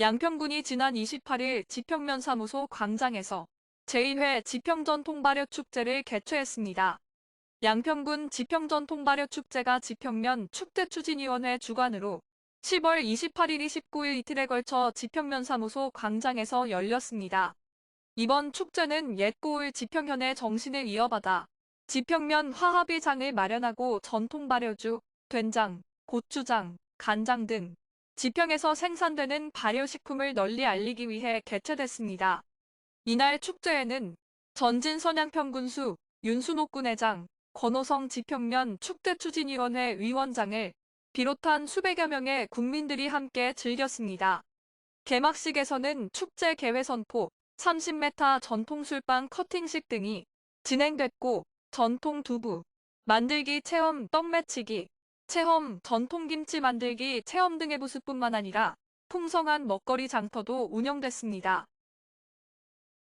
양평군이 지난 28일 지평면 사무소 광장에서 제1회 지평전 통 발효 축제를 개최했습니다. 양평군 지평전 통 발효 축제가 지평면 축제 추진위원회 주관으로 10월 28일, 29일 이틀에 걸쳐 지평면 사무소 광장에서 열렸습니다. 이번 축제는 옛 고을 지평현의 정신을 이어받아 지평면 화합의 장을 마련하고 전통 발효주, 된장, 고추장, 간장 등 지평에서 생산되는 발효식품을 널리 알리기 위해 개최됐습니다. 이날 축제에는 전진 선양평군수 윤순옥 군 회장, 권호성 지평면 축제추진위원회 위원장을 비롯한 수백여 명의 국민들이 함께 즐겼습니다. 개막식에서는 축제 개회 선포, 30m 전통 술빵 커팅식 등이 진행됐고 전통 두부, 만들기 체험 떡 매치기, 체험 전통 김치 만들기 체험 등의 부스뿐만 아니라 풍성한 먹거리 장터도 운영됐습니다.